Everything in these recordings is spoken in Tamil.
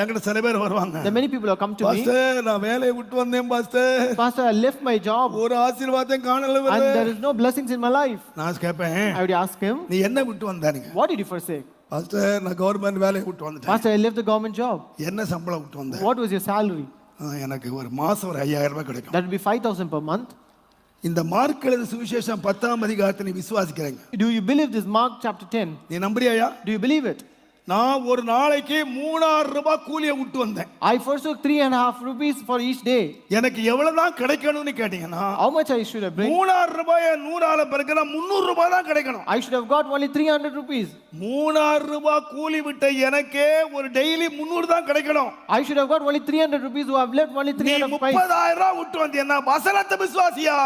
என்கிட்ட சில பேர் வருவாங்க are many people who come to me. Pastor நான் வேலையை விட்டு வந்தேன் pastor Pastor, I left my job ஒரு ஆசீர்வாதம் காணல and there is no blessings in my life. நான் கேட்பேன் I would ask him, நீ என்ன விட்டு வந்தானுங்க What did you forsake? Pastor நான் கவர்மெண்ட் வேலையை விட்டு வந்துட்டேன் Pastor, I left the government job. என்ன சம்பளம் விட்டு வந்தேன் What was your salary? எனக்கு ஒரு மாசம் ஒரு ஐயாயிரம் ரூபாய் கிடைக்கும் That would be 5,000 per month. இந்த மார்க் எழுத சுவிசேஷம் பத்தாம் அதிகாரத்தை நீ விசுவாசிக்கிறேங்க Do you believe this? Mark chapter 10. நீ நம்புறியாயா Do you believe it? நான் ஒரு நாளைக்கு மூணாயிரம் ரூபாய் கூலியை விட்டு வந்தேன் I forsook three and a half rupees for each day. எனக்கு எவ்வளவுதான் கிடைக்கணும்னு கேட்டீங்கன்னா much I should have bring? மூணாயிரம் ரூபாய நூறால பெருக்கினா முந்நூறு ரூபாய் தான் கிடைக்கணும் I should have got only 300 rupees. மூணாயிரம் ரூபாய் கூலி விட்ட எனக்கே ஒரு டெய்லி முந்நூறு தான் கிடைக்கணும் I should have got only 300 rupees who have left only நீ 305. முப்பதாயிரம் ரூபாய் விட்டு வந்தீங்கன்னா வசனத்தை விசுவாசியா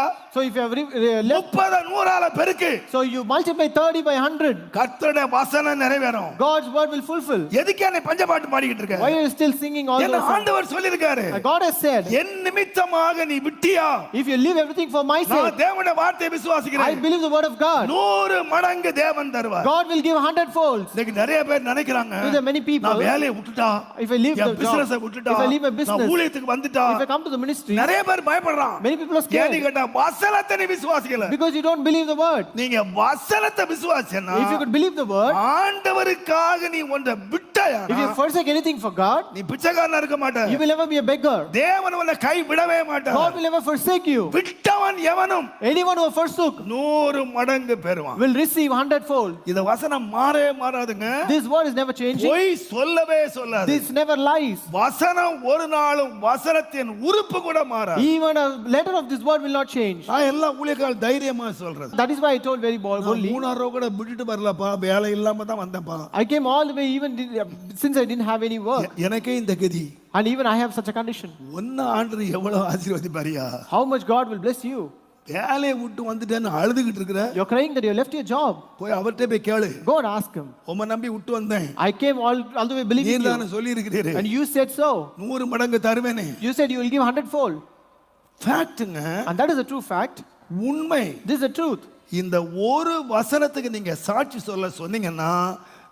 re- re- left, முப்பத நூறால பெருக்கு so you multiply 30 by 100, கர்த்தருடைய வசனம் நிறைவேறும் God's word will fulfill. எதுக்கு என்னை பஞ்சபாட்டு பாடிக்கிட்டு இருக்க Why are you still singing all those? ஆண்டவர் சொல்லியிருக்காரு Uh, God has said, என் நிமித்தமாக நீ விட்டியா if you leave everything for my நான் sake, தேவனுடைய வார்த்தையை I விசுவாசிக்கிறேன் believe the word of God. நூறு மடங்கு தேவன் தருவார் God will give 100 folds. இன்னைக்கு நிறைய பேர் நினைக்கிறாங்க There are many people, நான் வேலையை விட்டுட்டா if I leave the job, விட்டுட்டா if I leave my நான் business, ஊழியத்துக்கு வந்துட்டா if I come to the ministry, நிறைய பேர் பயப்படுறான் many people are ஏன்னு scared கேட்டா வசனத்தை நீ விசுவாசிக்கல because you don't believe the word. நீங்க வசனத்தை விசுவாசினா If you could believe the word, ஆண்டவருக்காக நீ ஒன்றை விட்டாயா if you forsake anything for God, நீ பிச்சைக்காரனா இருக்க மாட்ட you will never be a beggar. தேவன் உன்னை கை விடவே God மாட்டார் will never forsake you. விட்டவன் எவனும் Anyone who forsook நூறு மடங்கு பெறுவான் will receive 100 fold. இந்த வசனம் மாறவே மாறாதுங்க This word is never changing. பொய் சொல்லவே சொல்லாது This never lies. வசனம் ஒரு நாளும் வசனத்தின் உறுப்பு கூட மாறாது Even a letter of this word will not change. நான் எல்லா ஊழியக்கால் தைரியமா சொல்றது That is why I told very boldly. மூணாயிரம் ரூபா கூட விட்டுட்டு வரலப்பா வேலை iல்லாம தான் வந்தேன்ப்பா I came all the way even since I didn't have any work. எனக்கே இந்த கதி And even I have such a condition. ஒன்னு ஆண்டு எவ்வளவு ஆசீர்வதிப்பாரியா How much God will bless you. வேலையை விட்டு வந்துட்டேன்னு அழுதுகிட்டு இருக்கிற You're crying that you left your job. போய் அவர்கிட்ட போய் கேளு Go and ask him. உம்ம நம்பி விட்டு வந்தேன் I came all, all the way நீர் believing you. தானே சொல்லி இருக்கிறீரு And you said so. நூறு மடங்கு தருவேனே You said you will give 100 fold. ஃபேக்ட்டுங்க And that is a true fact. உண்மை This is the truth. இந்த ஒரு வசனத்துக்கு நீங்க சாட்சி சொல்ல சொன்னீங்கன்னா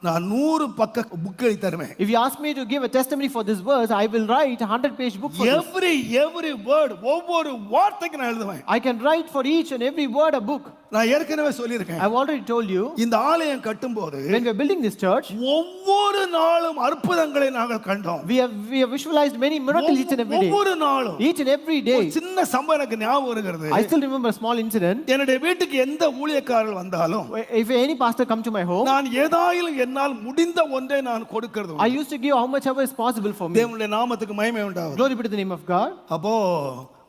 நான் நூறு பக்க புக் எழுதி தருவேன் If you ask me to give a testimony for this verse, I will write a 100 page book for this. Every every word ஒவ்வொரு வார்த்தைக்கு நான் எழுதுவேன் I can write for each and every word a book. நான் ஏற்கனவே சொல்லியிருக்கேன் I've already told you, இந்த ஆலயம் கட்டும்போது when we are building this church, ஒவ்வொரு நாளும் அற்புதங்களை நாங்கள் கண்டோம் we have, we have visualized many miracles each and every day. ஒவ்வொரு நாளும் Each and every day. ஒரு சின்ன சம்பவம் எனக்கு ஞாபகம் வருகிறது I still remember a small incident. என்னுடைய வீட்டுக்கு எந்த ஊழியக்காரர்கள் வந்தாலும் If any pastor come to my home, நான் ஏதாயிலும் என்னால் முடிந்த ஒன்றை நான் கொடுக்கிறது I used to give how much ever is possible for me. தேவனுடைய நாமத்துக்கு மகிமை உண்டாகும் Glory be to the name of God. அப்போ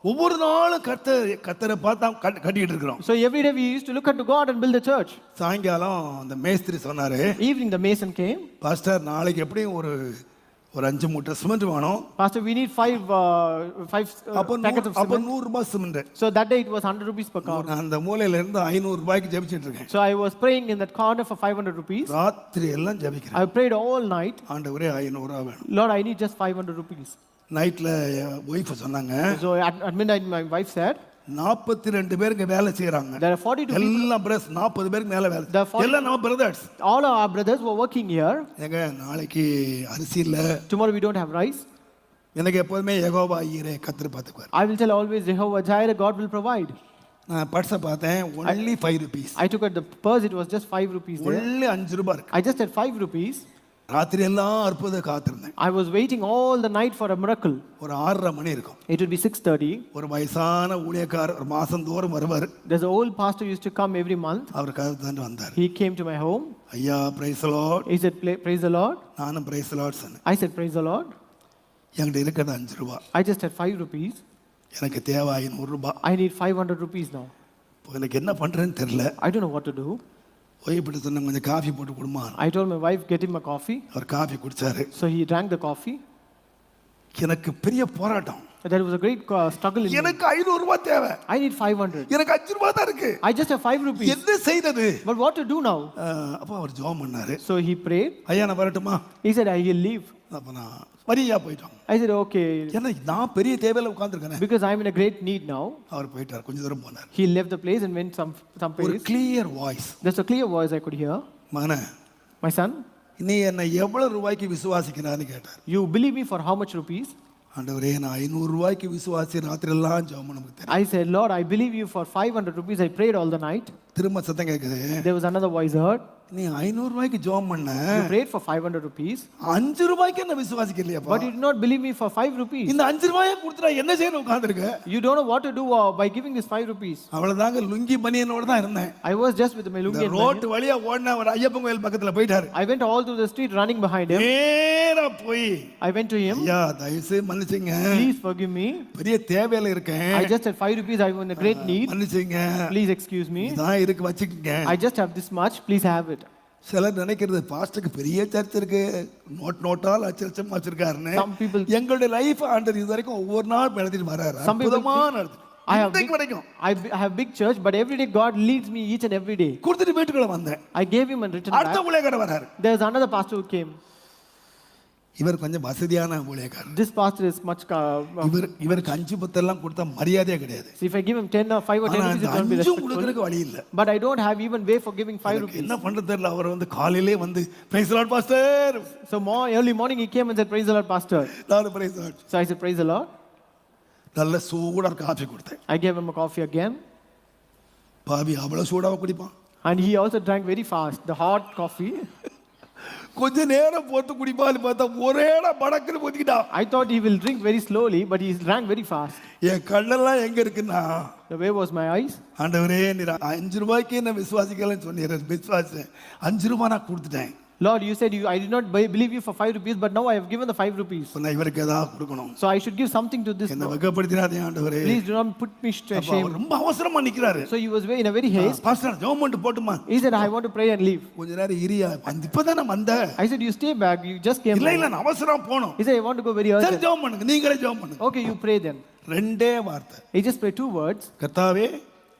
ஒவ்வொரு நாளும் கத்த கத்தரை பார்த்தா கட்டு- கட்டிக்கிட்டு இருக்கிறோம் So every day we used to look unto God and build the church. சாயங்காலம் அந்த மேஸ்திரி சொன்னாரு Evening the mason came. Pastor நாளைக்கு எப்படியும் ஒரு ஒரு அஞ்சு மூட்டை சிமெண்ட் வேணும் Pastor, we need five, uh, five uh, அப்போ packets நூறு- of அப்போ cement. நூறு ரூபாய் cement So that day it was 100 rupees per car. நான் அந்த மூலையில இருந்து ஐநூறு ரூபாய்க்கு ஜெபிச்சிட்டு இருக்கேன் So I was praying in that corner for 500 rupees. ராத்திரி எல்லாம் ஜெபிக்கிறேன் I prayed all night. ஆண்டவரே ஐநூறு ரூபா வேணும் Lord, I need just 500 rupees. நைட்ல ஒய்ஃப் சொன்னாங்க So at, at midnight, my wife said, நாற்பத்தி ரெண்டு பேருக்கு வேலை செய்யறாங்க There are 42 people. எல்லாம் பிரஸ் நாற்பது பேருக்கு மேல வேலை The forty- எல்லாம் நம்ம brothers All our brothers were working here. ஏங்க நாளைக்கு அரிசி இல்ல Tomorrow we don't have rice. எனக்கு எப்போதுமே யெகோவா ஈரே கத்திர பார்த்துக்குவார் I will tell always Jehovah Jireh, God will provide. நான் பர்ஸை பார்த்தேன் only five rupees I took out the purse, it was just 5 rupees there. Only அஞ்சு ரூபாய் இருக்கு I just had 5 rupees. ராத்திரி எல்லாம் அற்புத காத்திருந்தேன் I was waiting all the night for a miracle. ஒரு ஆறரை மணி இருக்கும் It would be 6.30. ஒரு வயசான ஊழியக்காரர் ஒரு மாசந்தோறும் வருவார் There's an old pastor used to come every month. அவர் கதவு வந்தார் He came to my home. ஐயா praise Lord He said, "Pla- praise the Lord. நானும் பிரைஸ் லார்ட் சொன்னேன் I said, praise the Lord. என்கிட்ட இருக்கிறது அஞ்சு ரூபா I just had 5 rupees. எனக்கு தேவை ஐநூறு ரூபாய் I need 500 rupees now. எனக்கு என்ன பண்றேன்னு தெரியல I don't know what to do. ஓய்வுட்டு சொன்ன கொஞ்சம் காஃபி போட்டு கொடுமா I told my wife, get him a coffee. அவர் காஃபி குடிச்சாரு So he drank the coffee. எனக்கு பெரிய போராட்டம் There was a great uh, struggle in. எனக்கு ஐநூறு ரூபாய் தேவை I need 500. எனக்கு அஞ்சு ரூபாய் தான் இருக்கு I just have 5 rupees. என்ன செய்தது But what to do now? அப்போ அவர் ஜெபம் பண்ணாரு So he prayed. ஐயா நான் வரட்டுமா He said, I will leave. அப்போ நான் வரியா போயிட்டோம் I said, okay. ஏன்னா நான் பெரிய தேவையில உட்காந்துருக்கேன் Because I'm in a great need now. அவர் போயிட்டார் கொஞ்ச தூரம் போனார் He left the place and went some, some ஒரு place. Clear voice There's a clear voice I could hear. மகனே My son, நீ என்னை எவ்வளவு ரூபாய்க்கு விசுவாசிக்கிறான்னு கேட்டார் You believe me for how much rupees? ஆண்டவரே நான் ஐநூறு ரூபாய்க்கு விசுவாசி ராத்திரி எல்லாம் ஜெபம் பண்ண I said, Lord, I believe you for 500 rupees. I prayed all the night. திரும்ப சத்தம் கேட்குது There was another voice heard. நீ ஐநூறு ரூபாய்க்கு ஜெபம் பண்ண You prayed for 500 rupees, அஞ்சு ரூபாய்க்கு என்ன விசுவாசிக்கலையாப்பா but you did not believe me for 5 rupees. இந்த அஞ்சு ரூபாயை கொடுத்துட்டா என்ன செய்யணும் உட்காந்துருக்க You don't know what to do uh, by giving this 5 rupees. அவ்வளவுதாங்க லுங்கி பனியனோட தான் இருந்தேன் I was just with my இந்த lungi. and my- ரோட்டு வழியா ஓடின ஒரு ஐயப்பன் கோயில் பக்கத்துல போயிட்டாரு I went all through the street running behind him. நேரா போய் I went to him. ஐயா தயவுசெய்து மன்னிச்சுங்க Please forgive me. பெரிய தேவையில இருக்கேன் I just had 5 rupees. I'm in a great need. மன்னிச்சுங்க Please excuse me. இதான் இருக்கு வச்சுக்கங்க I just have this much. Please have it. சிலர் நினைக்கிறது பாஸ்டருக்கு பெரிய சர்ச் இருக்கு. நோட் நோட்டா லட்ச லட்சம் வச்சிருக்காருன்னு. எங்களுடைய லைஃப் ஆண்டர் இது வரைக்கும் ஒவ்வொரு நாள் நடத்திட்டு வராரு. Some people அற்புதமா நடத்தி I have big- I, have big church, but every day God leads me each and every day. I gave him and written back. There's another pastor who came. இவர் கொஞ்சம் வசதியான ஊழியக்காரர் This pastor is much. Uh, uh, இவர் இவருக்கு அஞ்சு பத்தெல்லாம் கொடுத்தா மரியாதையே கிடையாது so if I give him 10 or 5 or 10 ஆனா rupees, அந்த it won't be Anjum respectful. கொடுக்கறதுக்கு வழி இல்ல But I don't have even way for giving 5 எனக்கு rupees. என்ன பண்றது தெரியல அவர் வந்து காலையிலே வந்து praise Lord pastor So more early morning he came and said, Praise the Lord, Pastor. நான் praise Lord So I said, Praise the Lord. நல்ல சூடா காஃபி கொடுத்தேன் I gave him a coffee again. பாவி அவ்வளவு சூடாக குடிப்பான் And he also drank very fast, the hot coffee. கொஞ்ச நேரம் போட்டு குடிப்பான்னு பார்த்தா ஒரேடா படக்குன்னு ஊத்திக்கிட்டான் I thought he will drink very slowly, but he drank very fast. என் கண்ணெல்லாம் எங்க இருக்குன்னா The way was my eyes. ஆண்டவரே நீர் அஞ்சு ரூபாய்க்கு என்ன விசுவாசிக்கலன்னு சொன்னீர் விசுவாசம் அஞ்சு ரூபாய் நான் கொடுத்துட்டேன் Lord, you said you, I did not be- believe you for 5 rupees, but now I have given the 5 rupees. இப்ப நான் இவருக்கு ஏதாவது கொடுக்கணும் So I should give something to this. என்ன வெக்கப்படுத்தினாதே ஆண்டவரே Please do not put me to அப்ப shame. அவர் ரொம்ப அவசரமா நிக்கிறாரு So he was very, in a very haste. Pastor ஜெபம் போட்டுமா He said, I want to pray and leave. கொஞ்ச நேரம் இரியா வந்து இப்பதானே வந்த I said, You stay back. You just came. இல்ல back." இல்ல நான் அவசரம் போகணும் He said, I want to go very சரி urgent. ஜெபம் பண்ணுங்க நீங்களே ஜெபம் பண்ணுங்க Okay, you pray then. ரெண்டே வார்த்தை He just prayed two words கர்த்தாவே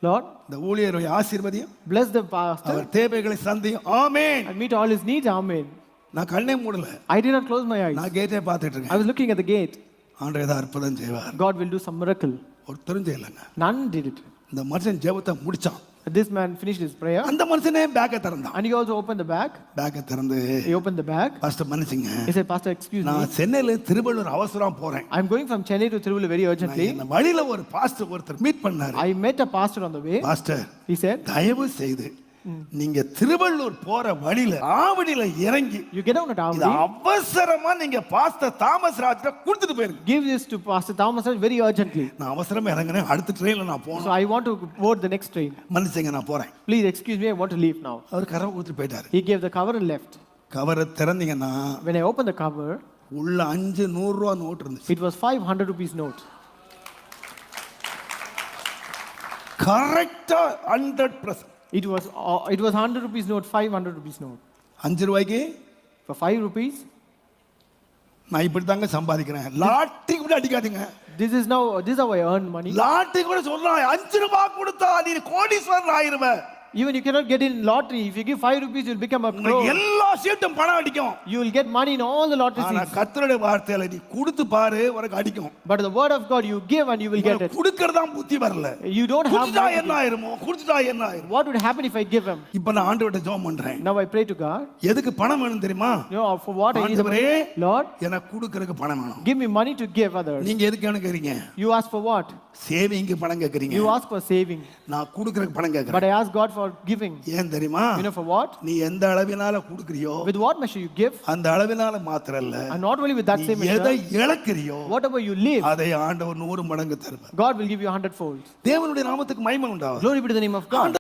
Lord, இந்த ஊழியரை ஆசீர்வதியும் bless the pastor அவர் தேவைகளை சந்தியும் ஆமென் and meet all his needs. Amen. நான் கண்ணே மூடல I did not close my eyes. நான் கேட்டே பார்த்துட்டு I இருக்கேன் was looking at the gate. ஆண்டவர் ஏதாவது அற்புதம் செய்வார் God will do some miracle. ஒருத்தரும் செய்யலைங்க None did it. இந்த மனுஷன் ஜெபத்தை முடிச்சான் This man finished his prayer அந்த மனுஷனே பேக்கை திறந்தான் and he also opened the bag. பேக்கை திறந்து He opened the bag. Pastor மன்னிச்சுங்க He said, Pastor, excuse me. நான் சென்னையில திருவள்ளூர் அவசரம் போறேன் I'm going from Chennai to Tiruvalla very நான் urgently. என்ன வழியில ஒரு பாஸ்டர் ஒருத்தர் மீட் பண்ணாரு I met a pastor on the way. Pastor He said, தயவு செய்து நீங்க திருவள்ளூர் போற வழியில ஆவடியில இறங்கி down at இது Avadi, அவசரமா நீங்க பாஸ்டர் தாமஸ் ராஜ்ல கொடுத்துட்டு போயிருங்க give this to Pastor Thomas very urgently. நான் அவசரமா இறங்குறேன் அடுத்த ட்ரெயின்ல நான் So போகணும் I want to board the next train. மன்னிச்சுங்க நான் போறேன் Please excuse me, I want to leave now. அவர் கரவை கொடுத்துட்டு போயிட்டாரு He gave the cover and left. கவரை திறந்தீங்கன்னா When I opened the cover, உள்ள அஞ்சு நூறு ரூபா நோட் இருந்துச்சு it was 500 rupees note. கரெக்டா hundred percent It was uh, it was 100 rupees note, 500 rupees note. அஞ்சு ரூபாய்க்கு For 5 rupees, நான் இப்படி தாங்க சம்பாதிக்கிறேன் லாட்டி கூட அடிக்காதீங்க this is now this is how I earn money. லாட்டி கூட சொல்றான் அஞ்சு ரூபாய் கொடுத்தா நீ கோடீஸ்வரன் ஆயிருவ Even you cannot get in lottery. If you give 5 rupees, you'll become a pro. எல்லா சீட்டும் பணம் அடிக்கும் You will get money in all the lottery ஆனா seats. கர்த்தருடைய வார்த்தையில நீ கொடுத்து பாரு உனக்கு அடிக்கும் But the word of God, you give and you will get it. கொடுக்கறதா புத்தி வரல You don't have கொடுத்துட்டா money. என்ன ஆயிருமோ கொடுத்துட்டா என்ன ஆயிரும் What would happen if I give him? இப்ப நான் ஆண்டவர்கிட்ட ஜெபம் பண்றேன் Now I pray to God. எதுக்கு பணம் வேணும் தெரியுமா You know, for what I need the ஆண்டவரே money. Lord, எனக்கு கொடுக்கறதுக்கு பணம் வேணும் give me money to give others. நீங்க எதுக்கு எனக்கு கேக்குறீங்க You ask for what? சேவிங்க்கு பணம் கேக்குறீங்க You ask for saving. நான் கொடுக்கறதுக்கு பணம் But கேக்குறேன் I ask God for giving. ஏன் தெரியுமா You know for what? நீ எந்த அளவினால கொடுக்கறியோ With what measure you give, அந்த அளவினால மாத்திரம் இல்ல and not only with that நீ same எதை இழக்கிறியோ whatever you live, அதை ஆண்டவர் நூறு மடங்கு தருவார் God will give you a hundredfold. தேவனுடைய நாமத்துக்கு மகிமை உண்டாகும் Glory be to the name of God.